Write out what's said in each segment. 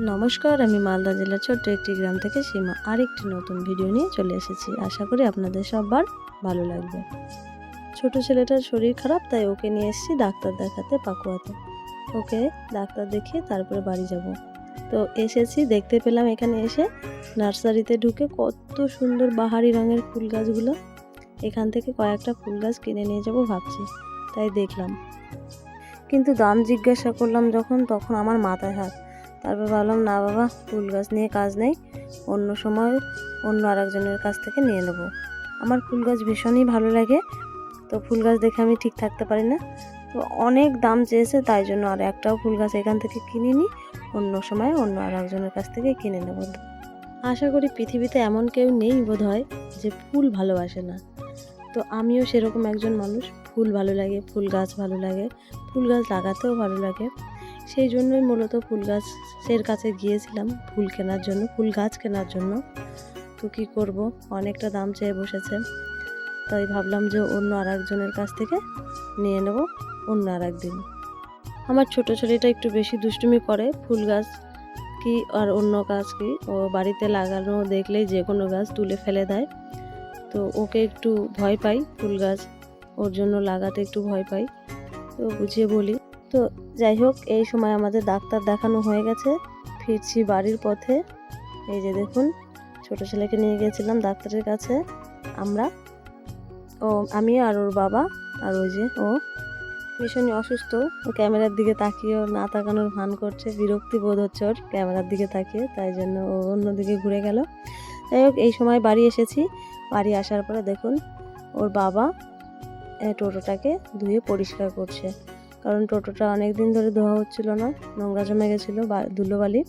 নমস্কার, আমি মালদা জেলার ছোট্ট একটি গ্রাম থেকে সীমা আরেকটি নতুন ভিডিও নিয়ে চলে এসেছি। আশা করি আপনাদের সবার ভালো লাগবে। ছোট ছেলেটার শরীর খারাপ, তাই ওকে নিয়ে এসেছি ডাক্তার দেখাতে পাকুয়াতে। ওকে ডাক্তার দেখিয়ে তারপরে বাড়ি যাব। তো এসেছি, দেখতে পেলাম এখানে এসে নার্সারিতে ঢুকে কত সুন্দর বাহারি রঙের ফুল গাছগুলো। এখান থেকে কয়েকটা ফুল গাছ কিনে নিয়ে যাব ভাবছি, তাই দেখলাম। কিন্তু দাম জিজ্ঞাসা করলাম যখন, তখন আমার মাথায় হাত। তারপর ভাবলাম, না বাবা, ফুল গাছ নিয়ে কাজ নেই। অন্য সময় অন্য আরেকজনের কাছ থেকে নিয়ে নেব। আমার ফুল গাছ ভীষণই ভালো লাগে। তো ফুল গাছ দেখে আমি ঠিক থাকতে পারি না। তো অনেক দাম চেয়েছে, তাই জন্য আর একটাও ফুল গাছ এখান থেকে কিনিনি। অন্য সময় অন্য আর একজনের কাছ থেকে কিনে নেব। আশা করি পৃথিবীতে এমন কেউ নেই বোধ হয় যে ফুল ভালোবাসে না। তো আমিও সেরকম একজন মানুষ। ফুল ভালো লাগে, ফুল গাছ ভালো লাগে, ফুল গাছ লাগাতেও ভালো লাগে। সেই জন্যই মূলত ফুল গাছের কাছে গিয়েছিলাম ফুল কেনার জন্য, ফুল গাছ কেনার জন্য। তো কী করব? অনেকটা দাম চেয়ে বসেছে। তাই ভাবলাম যে অন্য আর একজনের কাছ থেকে নিয়ে নেব, অন্য আর একদিন আমার ছোট ছেলেটা একটু বেশি দুষ্টুমি করে, ফুল গাছ কি আর অন্য গাছ কি? ও বাড়িতে লাগানো দেখলেই যে কোনো গাছ তুলে ফেলে দেয়। তো ওকে একটু ভয় পাই ফুল গাছ, ওর জন্য লাগাতে একটু ভয় পাই। তো বুঝিয়ে বলি তো যাই হোক, এই সময় আমাদের ডাক্তার দেখানো হয়ে গেছে। ফিরছি বাড়ির পথে। এই যে দেখুন, ছোট ছেলেকে নিয়ে গিয়েছিলাম ডাক্তারের কাছে। আমরা। ও, আমি আর ওর বাবা আর ওই যে ও। ভীষণই অসুস্থ। ক্যামেরার দিকে তাকিয়েও না তাকানোর ভান করছে। বিরক্তি বোধ হচ্ছে ওর ক্যামেরার দিকে তাকিয়ে, তাই জন্য ও অন্যদিকে ঘুরে গেল। যাই হোক, এই সময় বাড়ি এসেছি। বাড়ি আসার পরে দেখুন, ওর বাবা টোটোটাকে ধুয়ে পরিষ্কার করছে। কারণ টোটোটা অনেক দিন ধরে ধোয়া হচ্ছিল না, নোংরা জমে গেছিল বা, ধুলোবালি।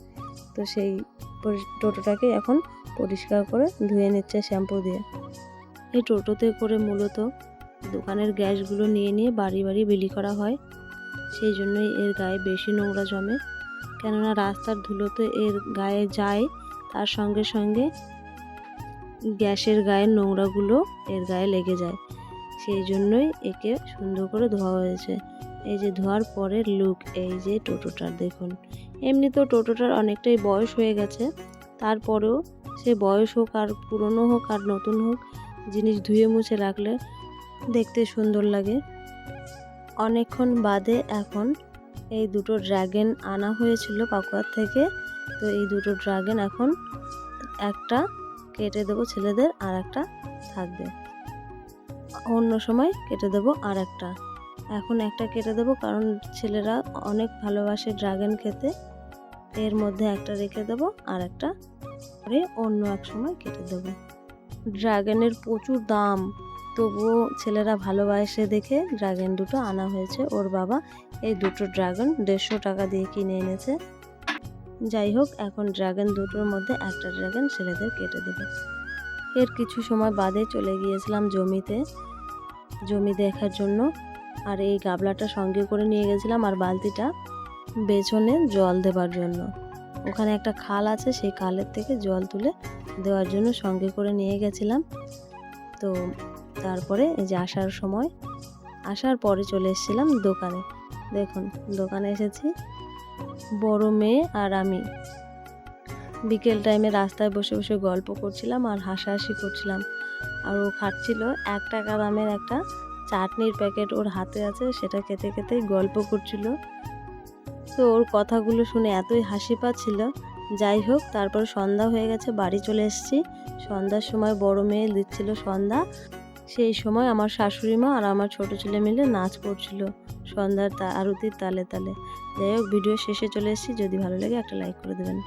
তো সেই টোটোটাকে এখন পরিষ্কার করে ধুয়ে নিচ্ছে শ্যাম্পু দিয়ে। এই টোটোতে করে মূলত দোকানের গ্যাসগুলো নিয়ে নিয়ে বাড়ি বাড়ি বিলি করা হয়। সেই জন্যই এর গায়ে বেশি নোংরা জমে। কেননা রাস্তার ধুলোতে এর গায়ে যায়, তার সঙ্গে সঙ্গে গ্যাসের গায়ের নোংরাগুলো এর গায়ে লেগে যায়। সেই জন্যই একে সুন্দর করে ধোয়া হয়েছে। এই যে ধোয়ার পরের লুক এই যে টোটোটার দেখুন। এমনি তো টোটোটার অনেকটাই বয়স হয়ে গেছে। তারপরেও সে বয়স হোক আর পুরনো হোক আর নতুন হোক, জিনিস ধুয়ে মুছে রাখলে দেখতে সুন্দর লাগে। অনেকক্ষণ বাদে এখন এই দুটো ড্রাগন আনা হয়েছিল পাকুয়ার থেকে। তো এই দুটো ড্রাগন এখন একটা কেটে দেবো ছেলেদের আর একটা থাকবে। অন্য সময় কেটে দেবো আর একটা। এখন একটা কেটে দেবো, কারণ ছেলেরা অনেক ভালোবাসে ড্রাগন খেতে। এর মধ্যে একটা রেখে দেবো আর একটা পরে অন্য এক সময় কেটে দেবো। ড্রাগনের প্রচুর দাম, তবুও ছেলেরা ভালোবাসে দেখে ড্রাগন দুটো আনা হয়েছে। ওর বাবা এই দুটো ড্রাগন দেড়শো টাকা দিয়ে কিনে এনেছে। যাই হোক, এখন ড্রাগন দুটোর মধ্যে একটা ড্রাগন ছেলেদের কেটে দেবে। এর কিছু সময় বাদে চলে গিয়েছিলাম জমিতে। জমি দেখার জন্য আর এই গাবলাটা সঙ্গে করে নিয়ে গেছিলাম আর বালতিটা পেছনে জল দেবার জন্য। ওখানে একটা খাল আছে, সেই খালের থেকে জল তুলে দেওয়ার জন্য সঙ্গে করে নিয়ে গেছিলাম। তো তারপরে এই যে আসার সময়, আসার পরে চলে এসেছিলাম দোকানে। দেখুন, দোকানে এসেছি, বড় মেয়ে আর আমি। বিকেল টাইমে রাস্তায় বসে বসে গল্প করছিলাম আর হাসাহাসি করছিলাম। আর ও খাচ্ছিল এক টাকা দামের একটা চাটনির প্যাকেট ওর হাতে আছে, সেটা খেতে খেতেই গল্প করছিল। তো ওর কথাগুলো শুনে এতই হাসি পাচ্ছিল। যাই হোক, তারপর সন্ধ্যা হয়ে গেছে, বাড়ি চলে এসেছি। সন্ধ্যার সময় বড় মেয়ে দিচ্ছিল সন্ধ্যা। সেই সময় আমার শাশুড়ি মা আর আমার ছোট ছেলে মিলে নাচ করছিল সন্ধ্যার আরতির তালে তালে। যাই হোক, ভিডিও শেষে চলে এসেছি। যদি ভালো লাগে একটা লাইক করে দেবেন।